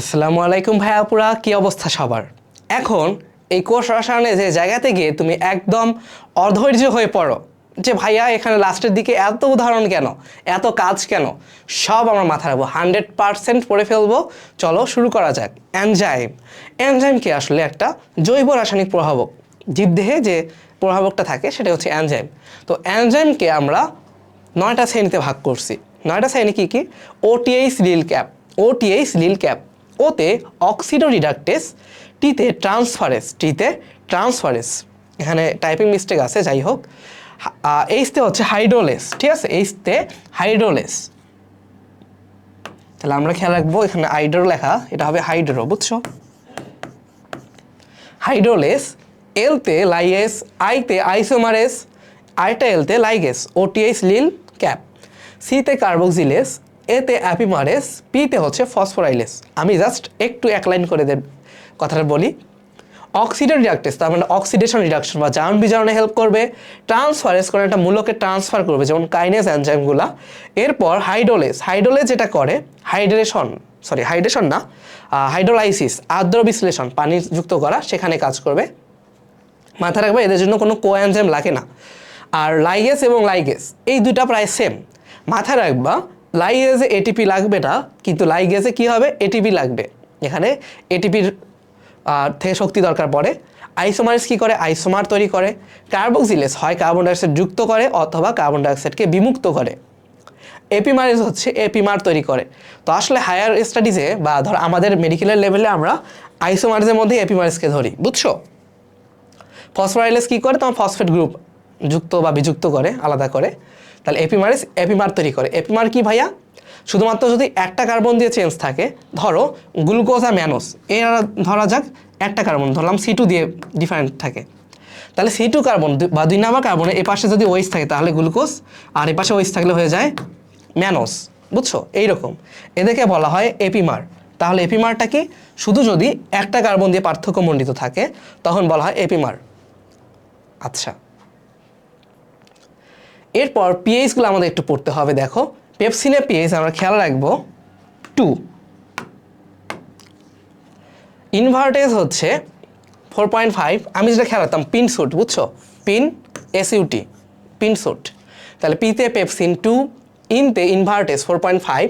আসসালামু আলাইকুম ভাইয়া পুরা কি অবস্থা সবার? এখন এই কোষ রসায়নে যে জায়গাতে গিয়ে তুমি একদম অধৈর্য হয়ে পড়ো যে ভাইয়া, এখানে লাস্টের দিকে এত উদাহরণ কেন? এত কাজ কেন? সব আমার মাথা রাখব, হান্ড্রেড পারসেন্ট পড়ে ফেলব। চলো শুরু করা যাক। অ্যানজাইম অ্যানজাইম কি আসলে একটা জৈব রাসায়নিক প্রভাবক? জীবদেহে যে প্রভাবকটা থাকে সেটা হচ্ছে অ্যানজাইম তো অ্যানজাইমকে আমরা নয়টা শ্রেণীতে ভাগ করছি। নয়টা শ্রেণি কী কী? ওটিএইচ লিল ক্যাপ ওটিএইচ লিল ক্যাপ ওতে অক্সিডো রিডাক্টেস টিতে ট্রান্সফারেস টিতে ট্রান্সফারেস। এখানে টাইপিং মিস্টেক আছে যাই হোক এইচতে হচ্ছে হাইড্রোলেস, ঠিক আছে? এইচতে হাইড্রোলেস। তাহলে আমরা খেয়াল রাখব, এখানে হাইড্রো লেখা, এটা হবে হাইড্রো, বুঝছ? হাইড্রোলেস এলতে লাইএস আইতে আইসোমারেস আইটা এলতে লাইগেস ওটিএইচ লিল ক্যাপ সিতে কার্বক্সিলেস এতে অ্যাপিমারেস, পিতে হচ্ছে ফসফোরাইলেস। আমি জাস্ট একটু এক লাইন করে দেব কথাটা বলি। অক্সিডেন্ট রিডাক্টেস তার মানে অক্সিডেশন রিডাকশন বা জারণ বিজারণে হেল্প করবে ট্রান্সফারেন্স করে একটা মূলকে ট্রান্সফার করবে, যেমন কাইনেস এনজাইমগুলা। এরপর হাইড্রোলেস হাইড্রোলেস যেটা করে, হাইড্রেশন সরি হাইড্রেশন না হাইড্রোলাইসিস, আর্দ্র বিশ্লেষণ, পানি যুক্ত করা, সেখানে কাজ করবে। মাথায় রাখবে, এদের জন্য কোনো কোএনজাইম লাগে না। আর লাইগেস এবং লাইগেস, এই দুটা প্রায় সেম মাথায় রাখবা লাইগেজে এটিপি লাগবে না, কিন্তু লাইগেজে কি হবে? এটিপি লাগবে। এখানে এটিপির থেকে শক্তি দরকার পড়ে। আইসোমারিস কী করে? আইসোমার তৈরি করে। কার্বক্সিলেস হয় কার্বন ডাইঅক্সাইড যুক্ত করে অথবা কার্বন ডাইঅক্সাইডকে বিমুক্ত করে। এপিমারিস হচ্ছে এপিমার তৈরি করে। তো আসলে হায়ার স্টাডিজে বা ধর আমাদের মেডিকেলের লেভেলে আমরা আইসোমারিসের মধ্যে এপিমারিসকে ধরি, বুঝছ? ফসফোরাইলেস কী করে? তোমার ফসফেট গ্রুপ যুক্ত বা বিযুক্ত করে, আলাদা করে। তাহলে এপিমারিস এপিমার তৈরি করে। এপিমার কি ভাইয়া? শুধুমাত্র যদি একটা কার্বন দিয়ে চেঞ্জ থাকে, ধরো গ্লুকোজ আর ম্যানোস এরা ধরা যাক একটা কার্বন ধরলাম সি টু দিয়ে ডিফারেন্ট থাকে। তাহলে সি টু কার্বন বা দুই নাম্বার কার্বনে এ পাশে যদি ওয়েস থাকে, তাহলে গ্লুকোজ আর এ পাশে ওয়েস থাকলে হয়ে যায় ম্যানোস বুঝছ? এইরকম। এদেরকে বলা হয় এপিমার তাহলে এপিমারটা কি? শুধু যদি একটা কার্বন দিয়ে পার্থক্য মণ্ডিত থাকে, তখন বলা হয় এপিমার আচ্ছা। এরপর পিএইচগুলো আমাদের একটু পড়তে হবে, দেখো। পেপসিনের পিএইচ আমরা খেয়াল রাখব। টু। ইনভার্টেজ হচ্ছে ফোর পয়েন্ট ফাইভ আমি যেটা খেয়াল রাখতাম পিন স্যুট বুঝছ? পিন এসইউটি পিন স্যুট তাহলে পিতে পেপসিন টু ইনতে ইনভার্টেজ ফোর পয়েন্ট ফাইভ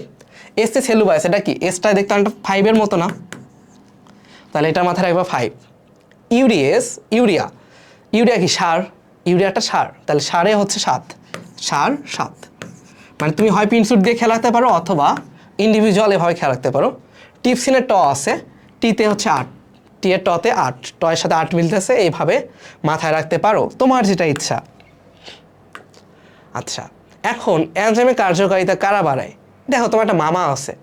এসতে সেলুবাইস এটা কি? এসটা দেখতাম একটা ফাইভের মতো না? তাহলে এটার মাথায় রাখবা ফাইভ ইউরিএস ইউরিয়া ইউরিয়া কি? সার। ইউরিয়াটা সার। তাহলে সারে হচ্ছে সাত। সার সাত। মানে তুমি হয় পিনসুট দিয়ে খেলাতে পারো অথবা ইন্ডিভিজুয়াল এভাবে খেলাতে পারো। টিপসিনের ট আছে। টিতে হচ্ছে আট। টি এর টতে আট। ট এর সাথে আট মিলতেছে, এইভাবে মাথায় রাখতে পারো। তোমার যেটা ইচ্ছা। আচ্ছা এখন অ্যানজাইমের কার্যকারিতা কারা বাড়ায়? দেখো, তোমার একটা মামা আছে।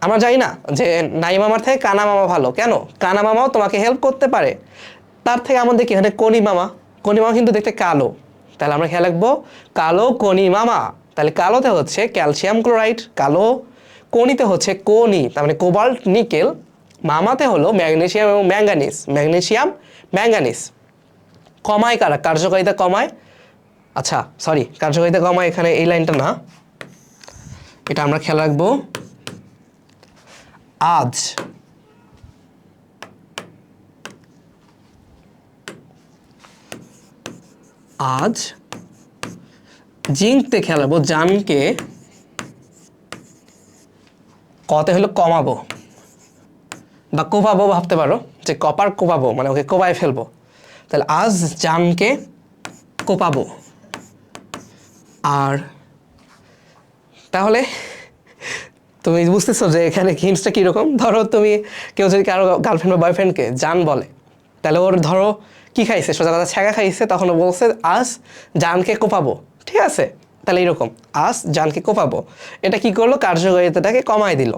আমরা জানি না যে নাই মামার থেকে কানা মামা ভালো। কেন? কানা মামাও তোমাকে হেল্প করতে পারে। তার থেকে আমাদের কি এখানে কনি মামা? কনি মামা কিন্তু দেখতে কালো। তাহলে আমরা খেয়াল রাখব, কালো কনি মামা। তাহলে কালোতে হচ্ছে ক্যালসিয়াম ক্লোরাইড কালো কনিতে হচ্ছে কোনি তার মানে কোবাল্ট নিকেল মামাতে হলো ম্যাগনেশিয়াম এবং ম্যাঙ্গানিস ম্যাগনেশিয়াম ম্যাঙ্গানিস কমায় কারা? কার্যকারিতা কমায়। আচ্ছা সরি কার্যকারিতা কমায় এখানে এই লাইনটা না। এটা আমরা খেয়াল রাখব। আজ আজ জিঙ্কতে খেলাবো জানকে কতে হলো কমাবো বা কোপাবো ভাবতে পারো যে কপার কোপাবো মানে ওকে কোপায় ফেলব। তাহলে আজ জানকে কোপাবো। আর তাহলে তুমি বুঝতেছো যে এখানে হিন্টসটা কীরকম? ধরো তুমি কেউ যদি কারও গার্লফ্রেন্ড বা বয়ফ্রেন্ডকে জান বলে, তাহলে ওর ধরো কি খাইছে? সোজা কথা, ছ্যাঁকা খাইছে, তখন বলছে, আজ জানকে কোপাবো। ঠিক আছে? তাহলে এরকম আজ জানকে কোপাবো। এটা কি করল? কার্যকারিতাটাকে কমায় দিল।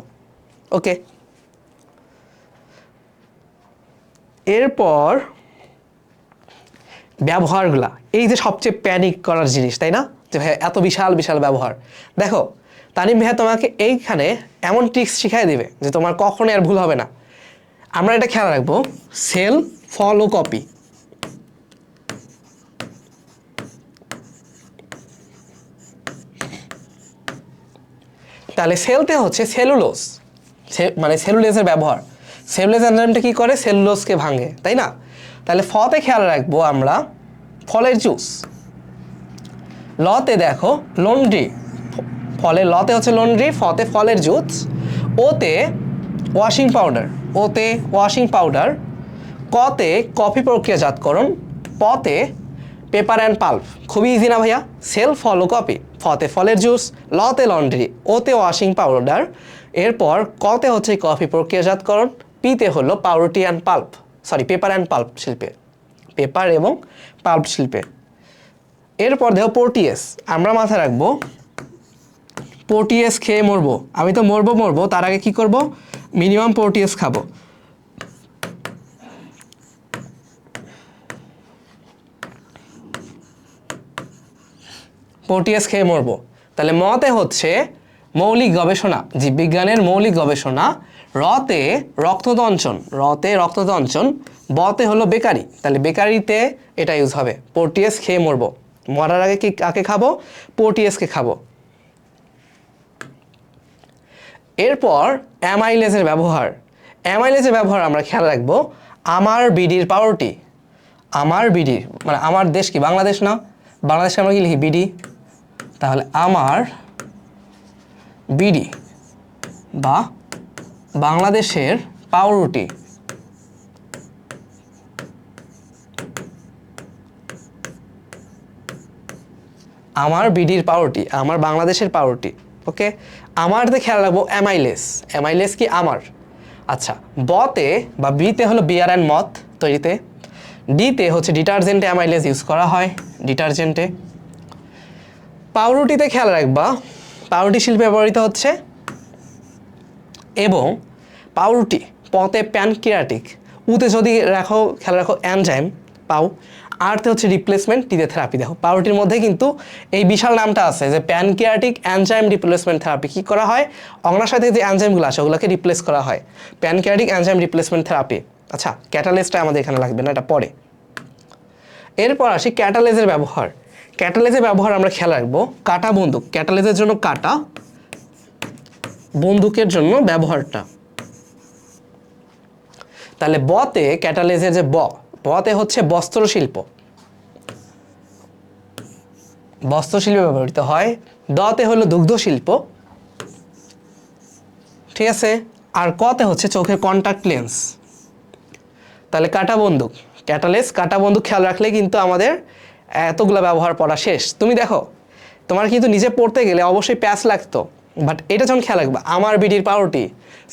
ওকে? এরপর ব্যবহারগুলা। এই যে সবচেয়ে প্যানিক করার জিনিস, তাই না? যে ভাই এত বিশাল বিশাল ব্যবহার। দেখো, তানিম ভাইয়া তোমাকে এইখানে এমন ট্রিক্স শিখাই দিবে যে তোমার কখনোই আর ভুল হবে না। আমরা এটা খেয়াল রাখব সেল ফলো কপি তাহলে সেলতে হচ্ছে সেলুলোজ সে- মানে সেলুলোজের ব্যবহার। সেলুলোজ এনজাইমটা কী করে? সেলুলোজকে ভাঙে, তাই না? তাহলে ফতে খেয়াল রাখব আমরা ফলের জুস লতে দেখো লন্ড্রি ফলে, লতে হচ্ছে লন্ড্রি ফতে ফলের জুস ওতে ওয়াশিং পাউডার ওতে ওয়াশিং পাউডার কতে কফি প্রক্রিয়াজাতকরণ, পতে পেপার অ্যান্ড পাল্প খুবই ইজি না ভাইয়া? সেল ফলো কপি ফতে ফলের জুস, লতে লন্ড্রি, ওতে ওয়াশিং পাউডার, এরপর কতে হচ্ছে কফি প্রক্রিয়াজাতকরণ, পিতে হলো পাউরুটি and pulp sorry paper and pulp শিল্পে, পেপার এবং পাল্প শিল্পে। এরপর দেখো পোর্টিএস আমরা মাথায় রাখব পোর্টিএস খেয়ে মরবো। আমি তো মরবো মরবো, তার আগে কি করব? মিনিমাম পোর্টিএস খাব। পোর্টিএস খেয়ে মরবো। তাহলে মতে হচ্ছে মৌলিক গবেষণা, জীববিজ্ঞানের মৌলিক গবেষণা, রতে রক্তদঞ্চন রতে রক্তদঞ্চন, বতে হলো বেকারি। তাহলে বেকারিতে এটা ইউজ হবে পোর্টিএস খেয়ে মরবো। মরার আগে কি কাকে খাব? পোর্টিএসকে খাব। এরপর অ্যামাইলেজের ব্যবহার। অ্যামাইলেজের ব্যবহার আমরা খেয়াল রাখব, আমার বিডির পাউরুটি আমার বিডির মানে আমার দেশ কি? বাংলাদেশ না? বাংলাদেশে আমরা কি লিখি? বিডি। তাহলে আমার বিডি বা বাংলাদেশের পাউরুটি আমার বিডির পাউরুটি, আমার বাংলাদেশের পাউরুটি ওকে আমার আমারতে খেয়াল রাখব অ্যামাইলেস অ্যামাইলেস কি আমার? আচ্ছা বতে বা বিতে হলো বিয়ার অ্যান্ড মথ তৈরিতে, ডিতে হচ্ছে ডিটারজেন্টে অ্যামাইলেস ইউজ করা হয় ডিটারজেন্টে পাউরুটিতে খেয়াল রাখবা, পাউরুটি শিল্পে ব্যবহৃত হচ্ছে এবং পাউরুটি পতে প্যানকিরাটিক উতে যদি রাখো, খেয়াল রাখো অ্যানজাইম পাও আরতে হচ্ছে রিপ্লেসমেন্ট টিতে থেরাপি দেখো পাউরুটির মধ্যে কিন্তু এই বিশাল নামটা আছে যে প্যানকিয়াটিক অ্যানজাইম রিপ্লেসমেন্ট থেরাপি। কী করা হয়? অগ্নাশয় থেকে যে অ্যানজাইমগুলো আছে ওগুলোকে রিপ্লেস করা হয়। Pancreatic enzyme replacement therapy. আচ্ছা ক্যাটালিস্টটা আমাদের এখানে লাগবে না, এটা পরে। এরপর আসি ক্যাটালেজের ব্যবহার। ক্যাটালেজের ব্যবহার আমরা খেয়াল রাখব। কাটা বন্দুক ক্যাটালেজের জন্য কাটা, বন্দুকের জন্য ব্যবহারটা। তাহলে বতে ক্যাটালেজের যে ব, বতে হচ্ছে বস্ত্রশিল্প। বস্ত্রশিল্পে ব্যবহৃত হয়, দতে হলো দুগ্ধ শিল্প ঠিক আছে? আর কতে হচ্ছে চোখের কন্টাক্ট লেন্স তাহলে কাটা বন্দুক ক্যাটালেস কাটা বন্দুক খেয়াল রাখলে কিন্তু আমাদের এতগুলো ব্যবহার পড়া শেষ। তুমি দেখো, তোমার কিন্তু নিজে পড়তে গেলে অবশ্যই প্যাচ লাগতো বাট এটা যখন খেয়াল রাখবা, আমার বিডির পাউরুটি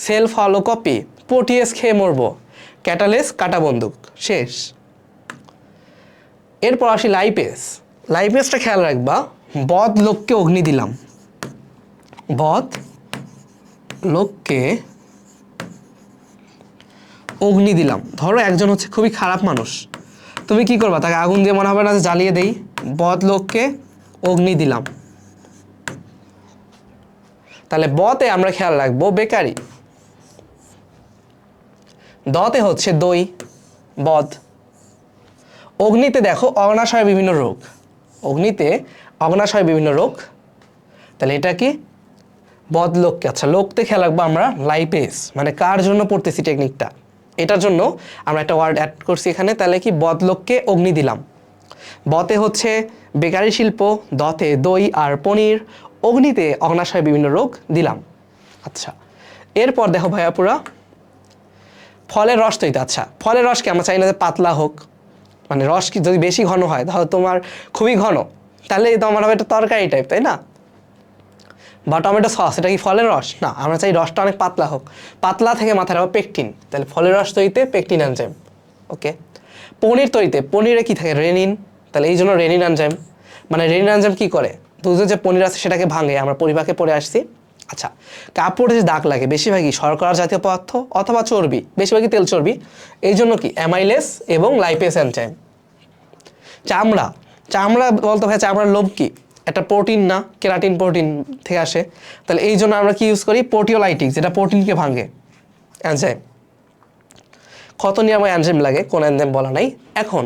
সেলফ ফলো কপি পোটিএস খেয়ে মরবো ক্যাটালেস কাটা বন্দুক, শেষ। এরপর আসি লাইপেস লাইপেসটা খেয়াল রাখবা বদ লোককে অগ্নি দিলাম। বদ লোককে অগ্নি দিলাম। ধরো একজন হচ্ছে খুবই খারাপ মানুষ তুমি কি করবা? তাকে আগুন দিয়ে মনে হবে না জ্বালিয়ে দেই? বদ লোককে অগ্নি দিলাম। তাহলে বতে আমরা খেয়াল রাখব, বেকারি। দতে হচ্ছে দই, বদ। অগ্নিতে দেখো অগ্নাশয় বিভিন্ন রোগ। অগ্নিতে অগ্নাশয় বিভিন্ন রোগ। তাহলে এটা কি? বদ লোককে আচ্ছা লোকতে খেয়াল রাখব আমরা লাইপেস মানে কার জন্য পড়তেছি টেকনিকটা এটার জন্য আমরা একটা ওয়ার্ড অ্যাড করছি এখানে, তাহলে কি বদলোককে অগ্নি দিলাম। বতে হচ্ছে বেকারি শিল্প, দতে দই আর পনির, অগ্নিতে অগ্নাশয় বিভিন্ন রোগ দিলাম। আচ্ছা এরপর দেখো ভাইয়াপুরা ফলের রস তৈরি। আচ্ছা ফলের রসকে আমরা চাই না যে পাতলা হোক? মানে রস কি যদি বেশি ঘন হয়, তাহলে তোমার খুবই ঘন। তাহলে তোমার হবে একটা তরকারি টাইপ তাই না? বা টমেটো সস, এটা কি ফলের রস? না, আমরা চাই রসটা অনেক পাতলা হোক। পাতলা থেকে মাথায় রাখব পেকটিন তাহলে ফলের রস তৈরিতে পেকটিন এনজাইম ওকে পনির তৈরিতে, পনিরে কি থাকে? রেনিন তাহলে এই জন্য রেনিন এনজাইম মানে রেনিন এনজাইম কি করে? দুধের যে পনির আছে সেটাকে ভাঙে, আমরা পরিপাকে পরে আসছি। আচ্ছা কাপড়ে যে দাগ লাগে, বেশিরভাগই শর্করা জাতীয় পদার্থ অথবা চর্বি, বেশিরভাগই তেল চর্বি। এই জন্য কি? অ্যামাইলেস এবং লাইপেস এনজাইম চামড়া চামড়া বলতে হয় চামড়ার লোভ কি? একটা প্রোটিন না কেরাটিন প্রোটিন থেকে আসে। তাহলে এই জন্য আমরা কি ইউজ করি? পোর্টিওলাইটিক যেটা প্রোটিনকে ভাঙে। অ্যানজাইম কত নিরাময় অ্যানজাইম লাগে? কোন অ্যানজাইম বলা নাই। এখন,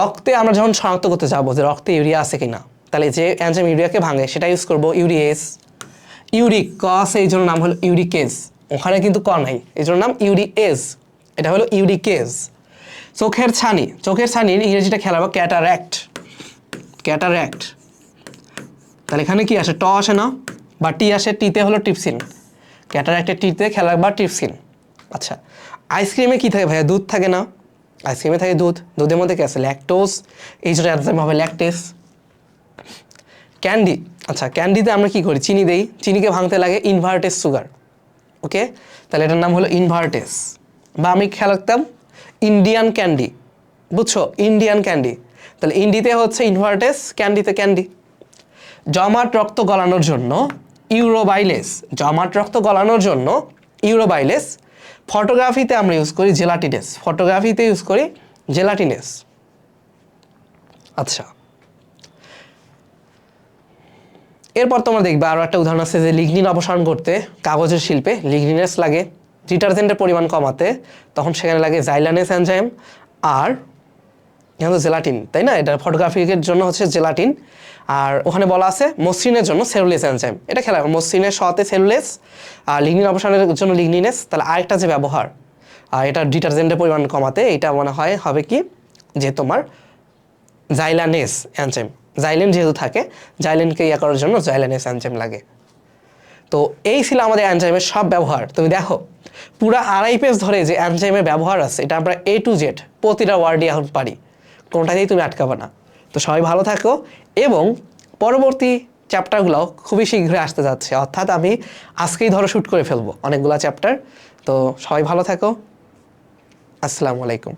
রক্তে আমরা যখন শনাক্ত করতে যাব যে রক্তে ইউরিয়া আছে কিনা, তাহলে যে অ্যানজাইম ইউরিয়াকে ভাঙে, সেটা ইউজ করব ইউরিয়েস ইউরিক কস এই জন্য নাম হলো ইউরিকেজ ওখানে কিন্তু ক নাই, এই জন্য নাম ইউরিএস এটা হলো ইউরিকেজ চোখের ছানি, চোখের ছানির ইংরেজিটা খেলা খেলাবো ক্যাটার্যাক্ট ক্যাটার্যাক্ট তাহলে এখানে কি আসে? ট আসে না? বা টি আসে টিতে হলো টিপসিন। ক্যাটারাক্টের টিতে খেলা বা টিপসিন। আচ্ছা আইসক্রিমে কি থাকে ভাইয়া? দুধ থাকে না? আইসক্রিমে থাকে দুধ। দুধের মধ্যে কি আছে? ল্যাকটোস এই জন্য অ্যান্সার হবে ল্যাকটেস। ক্যান্ডি। আচ্ছা ক্যান্ডিতে আমরা কি করি? চিনি দেই। চিনিকে ভাঙতে লাগে ইনভার্টেস সুগার। ওকে? তাহলে এটার নাম হলো ইনভার্টেস। বা আমি খেয়াল রাখতাম, ইন্ডিয়ান ক্যান্ডি। বুঝছ? Indian candy. তাহলে ইন্ডিতে হচ্ছে ইনভার্টেস, ক্যান্ডিতে ক্যান্ডি। জমাট রক্ত গলানোর জন্য ইউরোবাইলেস, জমাট রক্ত গলানোর জন্য ইউরোবাইলেস। ফটোগ্রাফিতে আমরা ইউজ করি জেলাটিনেস, ফটোগ্রাফিতে ইউজ করি জেলাটিনেস। আচ্ছা। এরপর তোমরা দেখবে আরও একটা উদাহরণ আছে যে লিগনিন অপসারণ করতে কাগজের শিল্পে লিগনিনেস লাগে, ডিটারজেন্টের পরিমাণ কমাতে, তখন সেখানে লাগে জাইলানেস এনজাইম আর এখানে তো জেলাটিন, তাই না? এটা ফটোগ্রাফিকের জন্য হচ্ছে জেলাটিন। আর ওখানে বলা আছে মসৃণের জন্য সেলুলেস এনজাইম এটা খেলা, মসৃণের সতে সেলুলেস আর লিগনিন অপসারণের জন্য লিগনিনেস তাহলে আরেকটা যে ব্যবহার, আর এটা ডিটারজেন্টের পরিমাণ কমাতে এটা মনে হয় হবে কি? যে তোমার জাইলানেস এনজাইম জাইলেন যেহেতু থাকে জাইলেনকে ইয়া করার জন্য জাইলানেস এনজাইম লাগে। তো এই ছিল আমাদের অ্যানজাইমের সব ব্যবহার। তুমি দেখো, পুরা আড়াই পেজ ধরে যে অ্যানজাইমের ব্যবহার আছে, এটা আমরা এ টু জেড প্রতিটা ওয়ার্ডই এখন পারি। কোনটাতেই তুমি আটকাবে না। তো সবাই ভালো থাকো এবং পরবর্তী চ্যাপ্টারগুলো খুবই শীঘ্রই আসতে যাচ্ছে। অর্থাৎ আমি আজকেই ধরো শ্যুট করে ফেলব অনেকগুলো চ্যাপ্টার। তো সবাই ভালো থাকো। আসসালামু আলাইকুম।